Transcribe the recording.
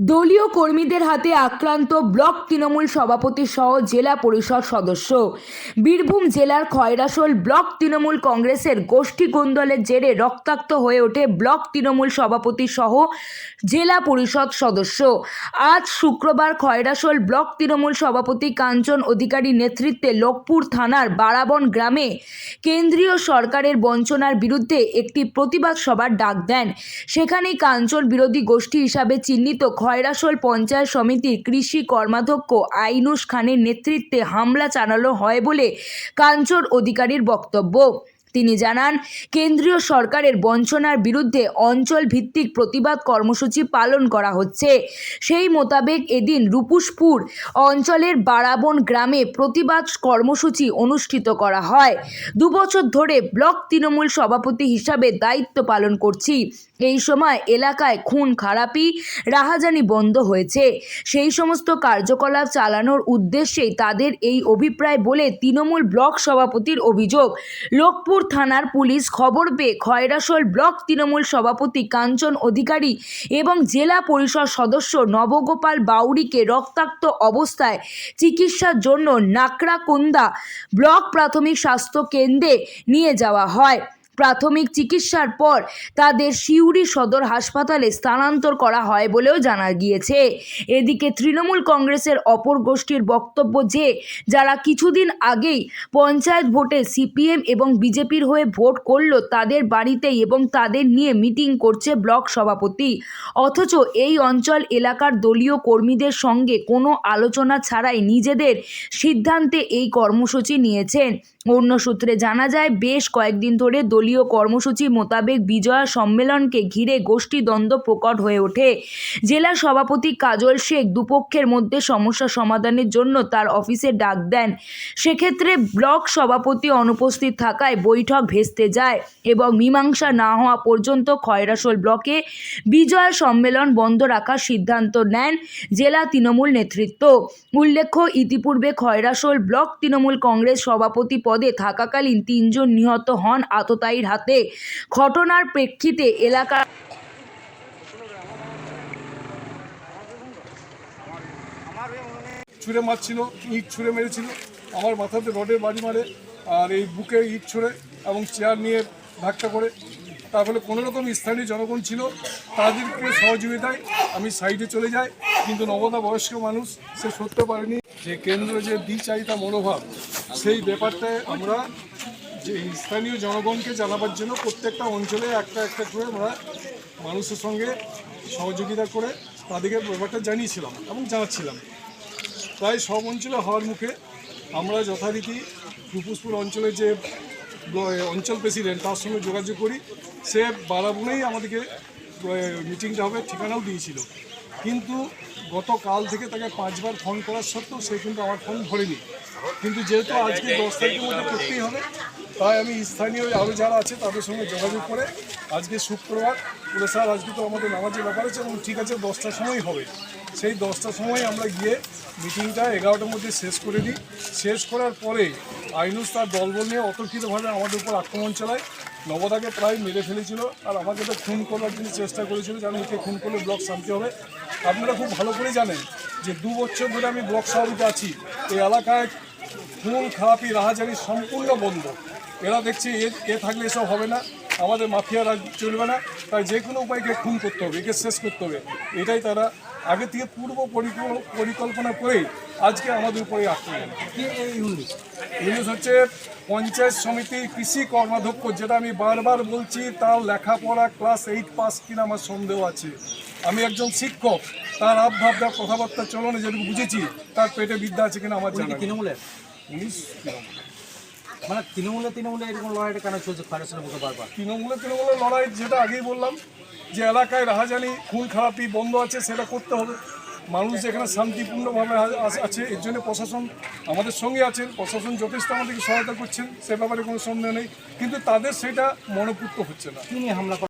দলীয় কর্মীদের হাতে আক্রান্ত ব্লক তৃণমূল সভাপতি সহ জেলা পরিষদ সদস্য। বীরভূম জেলার খয়রাসোল ব্লক তৃণমূল কংগ্রেসের গোষ্ঠী গোন্দলের জেরে রক্তাক্ত হয়ে ওঠে ব্লক তৃণমূল সভাপতি সহ জেলা পরিষদ সদস্য। আজ শুক্রবার খয়রাসোল ব্লক তৃণমূল সভাপতি কাঞ্চন অধিকারী নেতৃত্বে লোকপুর থানার বারাবন গ্রামে কেন্দ্রীয় সরকারের বঞ্চনার বিরুদ্ধে একটি প্রতিবাদ সভার ডাক দেন। সেখানেই কাঞ্চন বিরোধী গোষ্ঠী হিসাবে চিহ্নিত খয়রাসোল পঞ্চায়েত সমিতির কৃষি কর্মাধ্যক্ষ আইনুস খানের নেতৃত্বে হামলা চালানো হয় বলে কাঞ্চন অধিকারীর বক্তব্য। তিনি জানান, কেন্দ্রীয় সরকারের বঞ্চনার বিরুদ্ধে অঞ্চল ভিত্তিক প্রতিবাদ কর্মসূচি পালন করা হচ্ছে। সেই মোতাবেক এদিন রূপুসপুর অঞ্চলের বারাবন গ্রামে প্রতিবাদ কর্মসূচি অনুষ্ঠিত করা হয়। দুবছর ধরে ব্লক তৃণমূল সভাপতি হিসাবে দায়িত্ব পালন করছি। এই সময় এলাকায় খুন খারাপি, রাহাজানি বন্ধ হয়েছে। সেই সমস্ত কার্যকলাপ চালানোর উদ্দেশ্যেই তাদের এই অভিপ্রায় বলে তৃণমূল ব্লক সভাপতির অভিযোগ। লোকপুর থানার পুলিশ খবর পেয়ে খয়রাসোল ব্লক তৃণমূল সভাপতি কাঞ্চন অধিকারী এবং জেলা পরিষদ সদস্য নবগোপাল বাউরিকে রক্তাক্ত অবস্থায় চিকিৎসার জন্য নাকড়াকুন্দা ব্লক প্রাথমিক স্বাস্থ্য কেন্দ্রে নিয়ে যাওয়া হয়। প্রাথমিক চিকিৎসার পর তাদের সিউড়ি সদর হাসপাতালে স্থানান্তর করা হয় বলেও জানা গিয়েছে। এদিকে তৃণমূল কংগ্রেসের অপর গোষ্ঠীর বক্তব্য যে, যারা কিছুদিন আগেই পঞ্চায়েত ভোটে সিপিএম এবং বিজেপির হয়ে ভোট করল তাদের বাড়িতেই এবং তাদের নিয়ে মিটিং করছে ব্লক সভাপতি। অথচ এই অঞ্চল এলাকার দলীয় কর্মীদের সঙ্গে কোনো আলোচনা ছাড়াই নিজেদের সিদ্ধান্তে এই কর্মসূচি নিয়েছেন। অন্য সূত্রে জানা যায়, বেশ কয়েকদিন ধরে দলীয় কর্মসূচি মোতাবেক বিজয়া সম্মেলনকে ঘিরে গোষ্ঠী দ্বন্দ্ব প্রকট হয়ে ওঠে। জেলা সভাপতি কাজল শেখ দুপক্ষের মধ্যে সমস্যা সমাধানের জন্য তার অফিসে ডাক দেন। সেক্ষেত্রে ব্লক সভাপতি অনুপস্থিত থাকায় বৈঠক ভেস্তে যায় এবং মীমাংসা না হওয়া পর্যন্ত খয়রাসোল ব্লকে বিজয়া সম্মেলন বন্ধ রাখার সিদ্ধান্ত নেন জেলা তৃণমূল নেতৃত্ব। উল্লেখ্য, ইতিপূর্বে খয়রাসোল ব্লক তৃণমূল কংগ্রেস সভাপতি পদে থাকাকালীন তিনজন নিহত হন আততায়ীর হাতে। ঘটনার প্রেক্ষিতে এলাকার ছুঁড়ে মারছিল, ইট ছুঁড়ে মেরেছিল। আমার মাথাতে রডের বাড়ি মারে আর এই বুকে ইট ছুঁড়ে এবং চেয়ার নিয়ে ধাক্কা করে। তার ফলে কোনো রকম স্থানীয় জনগণ ছিল, তাদেরকে সহযোগিতায় আমি সাইডে চলে যাই। কিন্তু নবদা বয়স্ক মানুষ, সে সরতে পারেনি যে কেন্দ্র যে দ্বিচারিতা মনোভাব, সেই ব্যাপারটায় আমরা যে স্থানীয় জনগণকে জানাবার জন্য প্রত্যেকটা অঞ্চলে একটা একটা করে আমরা মানুষের সঙ্গে সহযোগিতা করে তাদেরকে ব্যাপারটা জানিয়েছিলাম এবং জানাচ্ছিলাম। প্রায় সব অঞ্চলে হওয়ার মুখে আমরা যথারীতি রূপুসপুর অঞ্চলে যে অঞ্চল প্রেসিডেন্ট, তার সঙ্গে যোগাযোগ করি। সে বারাবুনেই আমাদেরকে মিটিংটা হবে, ঠিকানাও দিয়েছিল। কিন্তু গতকাল থেকে তাকে পাঁচবার ফোন করার সত্ত্বেও সে কিন্তু আমার ফোন ধরেনি। কিন্তু যেহেতু আজকে দশ তারিখের মধ্যে করতেই হবে তাই আমি স্থানীয় আরও যারা আছে তাদের সঙ্গে যোগাযোগ করে আজকে শুক্রবার বলে স্যার আজকে তো আমাদের নামাজের ব্যাপার আছে এবং ঠিক আছে দশটার সময় হবে। সেই দশটার সময় আমরা গিয়ে মিটিংটা এগারোটার মধ্যে শেষ করে দিই। শেষ করার পরে আইনুস তার দলবল নিয়ে অতর্কিতভাবে আমাদের উপর আক্রমণ চালায়। নবদাকে প্রায় মেরে ফেলেছিল আর আমাকে তো খুন করার জন্য চেষ্টা করেছিল, যেন একে খুন করলে ব্লক শান্তি হবে। আপনারা খুব ভালো করে জানেন যে দু বছর ধরে আমি ব্লক সভাপতি আছি। এই এলাকায় খুন, খারাপি রাহাজানি সম্পূর্ণ বন্ধ। এরা দেখছে এ এ থাকলে এসব হবে না আমাদের মাফিয়া রাজ চলবে না তাই যে কোনো উপায়কে খুন করতে হবে একে শেষ করতে হবে। এটাই তারা আগে থেকে পূর্ব পরিকল- পরিকল্পনা করেই আজকে আমাদের উপরে আক্রমণ ইউনিস? হচ্ছে পঞ্চায়েত সমিতির কৃষি কর্মাধ্যক্ষ যেটা আমি বারবার বলছি তার লেখাপড়া ক্লাস এইট পাস কিনা আমার সন্দেহ আছে। আমি একজন শিক্ষক তার আবভাব যা কথাবার্তা চলনে যেটুকু বুঝেছি তার পেটে বিদ্যা আছে কিনা আমার জানা। তৃণমূলের? উনিশ মানে তৃণমূলে তৃণমূলে এরকম লড়াইটা কেন চলছে খরচের মতো বারবার? তৃণমূলে তৃণমূলের লড়াই যেটা আগেই বললাম যে এলাকায় রাহাজানি খুন খারাপি বন্ধ আছে সেটা করতে হবে। মানুষ যেখানে শান্তিপূর্ণভাবে আছে এর জন্য প্রশাসন আমাদের সঙ্গে আছেন প্রশাসন যথেষ্ট আমাদেরকে সহায়তা করছেন সে ব্যাপারে কোনো সন্দেহ নেই। কিন্তু তাদের সেটা মনোপুত্র হচ্ছে না। তিনি হামলা